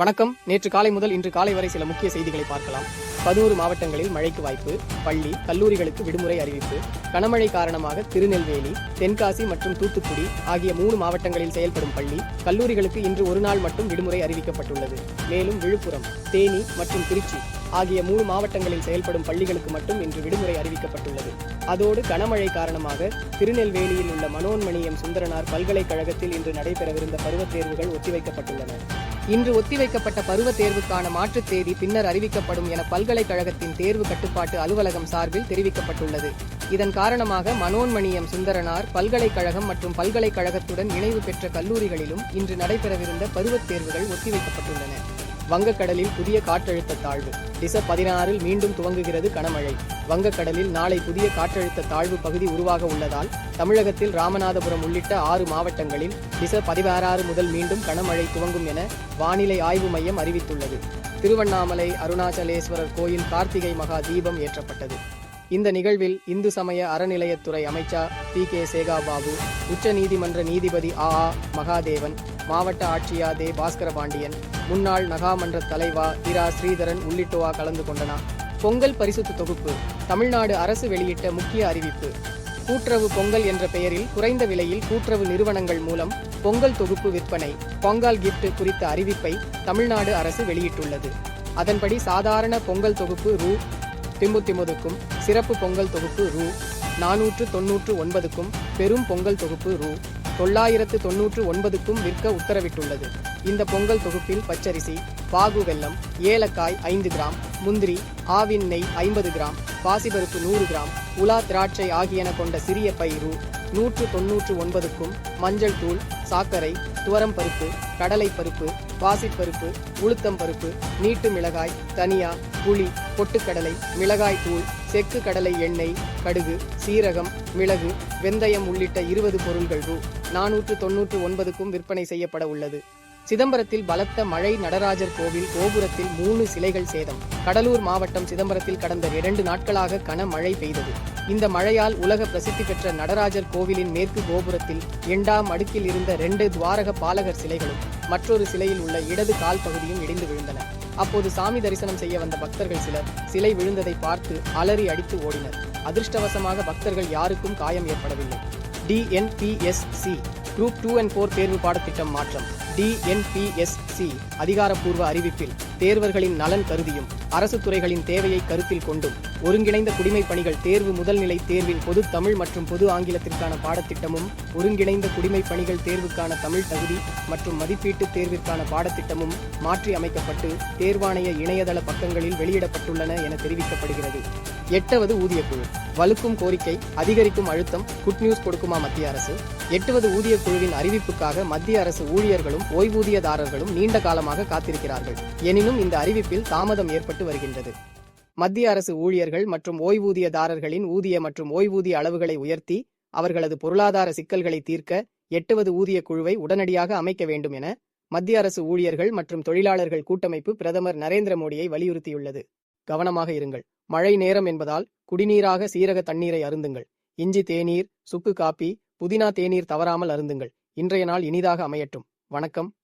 வணக்கம். நேற்று காலை முதல் இன்று காலை வரை சில முக்கிய செய்திகளை பார்க்கலாம். பதினோரு மாவட்டங்களில் மழைக்கு வாய்ப்பு பள்ளி கல்லூரிகளுக்கு விடுமுறை அறிவிப்பு கனமழை காரணமாக திருநெல்வேலி தென்காசி மற்றும் தூத்துக்குடி ஆகிய மூணு மாவட்டங்களில் செயல்படும் பள்ளி கல்லூரிகளுக்கு இன்று ஒரு நாள் மட்டும் விடுமுறை அறிவிக்கப்பட்டுள்ளது. மேலும் விழுப்புரம் தேனி மற்றும் திருச்சி ஆகிய மூணு மாவட்டங்களில் செயல்படும் பள்ளிகளுக்கு மட்டும் இன்று விடுமுறை அறிவிக்கப்பட்டுள்ளது. அதோடு கனமழை காரணமாக திருநெல்வேலியில் உள்ள மனோன்மணியம் சுந்தரனார் பல்கலைக்கழகத்தில் இன்று நடைபெறவிருந்த பருவத் தேர்வுகள் ஒத்திவைக்கப்பட்டுள்ளன. இன்று ஒத்திவைக்கப்பட்ட பருவத் தேர்வுக்கான மாற்றுத் தேதி பின்னர் அறிவிக்கப்படும் என பல்கலைக்கழகத்தின் தேர்வு கட்டுப்பாட்டு அலுவலகம் சார்பில் தெரிவிக்கப்பட்டுள்ளது. இதன் காரணமாக மனோன்மணியம் சுந்தரனார் பல்கலைக்கழகம் மற்றும் பல்கலைக்கழகத்துடன் இணைவு பெற்ற கல்லூரிகளிலும் இன்று நடைபெறவிருந்த பருவத் தேர்வுகள் ஒத்திவைக்கப்பட்டுள்ளன. வங்கக்கடலில் புதிய காற்றழுத்த தாழ்வு. டிசம்பர் பதினாறில் மீண்டும் துவங்குகிறது கனமழை. வங்கக்கடலில் நாளை புதிய காற்றழுத்த தாழ்வு பகுதி உருவாக உள்ளதால் தமிழகத்தில் ராமநாதபுரம் உள்ளிட்ட ஆறு மாவட்டங்களில் டிசம்பர் பதினாறு முதல் மீண்டும் கனமழை துவங்கும் என வானிலை ஆய்வு மையம் அறிவித்துள்ளது. திருவண்ணாமலை அருணாச்சலேஸ்வரர் கோயில் கார்த்திகை மகா தீபம் ஏற்றப்பட்டது. இந்த நிகழ்வில் இந்து சமய அறநிலையத்துறை அமைச்சர் பி கே சேகாபாபு உச்ச நீதிமன்ற நீதிபதி ஆ ஆ மகாதேவன் மாவட்ட ஆட்சியா தே பாஸ்கர பாண்டியன் முன்னாள் நகாமன்ற தலைவா இரா ஸ்ரீதரன் உள்ளிட்டோவா கலந்து கொண்டனர். பொங்கல் பரிசுத்து தொகுப்பு தமிழ்நாடு அரசு வெளியிட்ட முக்கிய அறிவிப்பு. கூட்டுறவு பொங்கல் என்ற பெயரில் குறைந்த விலையில் கூட்டுறவு நிறுவனங்கள் மூலம் பொங்கல் தொகுப்பு விற்பனை பொங்கல் கிஃப்ட் குறித்த அறிவிப்பை தமிழ்நாடு அரசு வெளியிட்டுள்ளது. அதன்படி சாதாரண பொங்கல் தொகுப்பு ரூ. திமுத்திமுதுக்கும் சிறப்பு பொங்கல் தொகுப்பு ரூ. நானூற்று தொன்னூற்று ஒன்பதுக்கும் பெரும் பொங்கல் தொகுப்பு ரூ. தொள்ளாயிரத்து தொன்னூற்று ஒன்பதுக்கும் விற்க உத்தரவிட்டுள்ளது. இந்த பொங்கல் தொகுப்பில் பச்சரிசி பாகு வெல்லம் ஏலக்காய் ஐந்து கிராம் முந்திரி ஆவின் நெய் ஐம்பது கிராம் பாசிபருப்பு நூறு கிராம் உலா திராட்சை ஆகியன கொண்ட சிறிய பை ரூ. நூற்று தொன்னூற்று ஒன்பதுக்கும் மஞ்சள் தூள் சாக்கரை துவரம் பருப்பு கடலை பருப்பு பாசிப்பருப்பு உளுத்தம் பருப்பு நீட்டு மிளகாய் தனியா புளி பொட்டுக்கடலை மிளகாய் தூள் செக்கு கடலை எண்ணெய் கடுகு சீரகம் மிளகு வெந்தயம் உள்ளிட்ட இருபது பொருள்கள் ரூ. நானூற்று தொன்னூற்று ஒன்பதுக்கும் விற்பனை செய்யப்பட உள்ளது. சிதம்பரத்தில் பலத்த மழை நடராஜர் கோவில் கோபுரத்தில் மூணு சிலைகள் சேதம். கடலூர் மாவட்டம் சிதம்பரத்தில் கடந்த இரண்டு நாட்களாக கனமழை பெய்தது. இந்த மழையால் உலக பிரசித்தி பெற்ற நடராஜர் கோவிலின் மேற்கு கோபுரத்தில் இரண்டாம் அடுக்கில் இருந்த ரெண்டு துவாரக பாலகர் சிலைகளும் மற்றொரு சிலையில் உள்ள இடது கால் பகுதியும் இடிந்து விழுந்தன. அப்போது சாமி தரிசனம் செய்ய வந்த பக்தர்கள் சிலர் சிலை விழுந்ததை பார்த்து அலறி அடித்து ஓடினர். அதிர்ஷ்டவசமாக பக்தர்கள் யாருக்கும் காயம் ஏற்படவில்லை. TNPSC group two and four தேர்வு பாடத்திட்டம் மாற்றம். டிஎன்பிஎஸ்சி அதிகாரப்பூர்வ அறிவிப்பில் தேர்வர்களின் நலன் கருதியும் அரசு துறைகளின் தேவையை கருத்தில் கொண்டும் ஒருங்கிணைந்த குடிமைப் பணிகள் தேர்வு முதல்நிலை தேர்வின் பொது தமிழ் மற்றும் பொது ஆங்கிலத்திற்கான பாடத்திட்டமும் ஒருங்கிணைந்த குடிமைப் பணிகள் தேர்வுக்கான தமிழ் தகுதி மற்றும் மதிப்பீட்டு தேர்விற்கான பாடத்திட்டமும் மாற்றி அமைக்கப்பட்டு தேர்வாணைய இணையதள பக்கங்களில் வெளியிடப்பட்டுள்ளன என தெரிவிக்கப்படுகிறது. எட்டாவது ஊதியக்குழு. வலுக்கும் கோரிக்கை அதிகரிக்கும் அழுத்தம் குட் நியூஸ் கொடுக்குமா மத்திய அரசு? எட்டுவது ஊதிய குழுவின் அறிவிப்புக்காக மத்திய அரசு ஊழியர்களும் ஓய்வூதியதாரர்களும் நீண்ட காலமாக காத்திருக்கிறார்கள். எனினும் இந்த அறிவிப்பில் தாமதம் ஏற்பட்டு வருகின்றது. மத்திய அரசு ஊழியர்கள் மற்றும் ஓய்வூதியதாரர்களின் ஊதிய மற்றும் ஓய்வூதிய அளவுகளை உயர்த்தி அவர்களது பொருளாதார சிக்கல்களை தீர்க்க எட்டுவது ஊதிய குழுவை உடனடியாக அமைக்க வேண்டும் என மத்திய அரசு ஊழியர்கள் மற்றும் தொழிலாளர்கள் கூட்டமைப்பு பிரதமர் நரேந்திர மோடியை வலியுறுத்தியுள்ளது. கவனமாக இருங்கள். மழை நேரம் என்பதால் குடிநீராக சீரக தண்ணீரை அருந்துங்கள். இஞ்சி தேநீர் சுக்கு காப்பி புதினா தேநீர் தவறாமல் அருந்துங்கள். இன்றைய நாள் இனிதாக அமையட்டும். வணக்கம்.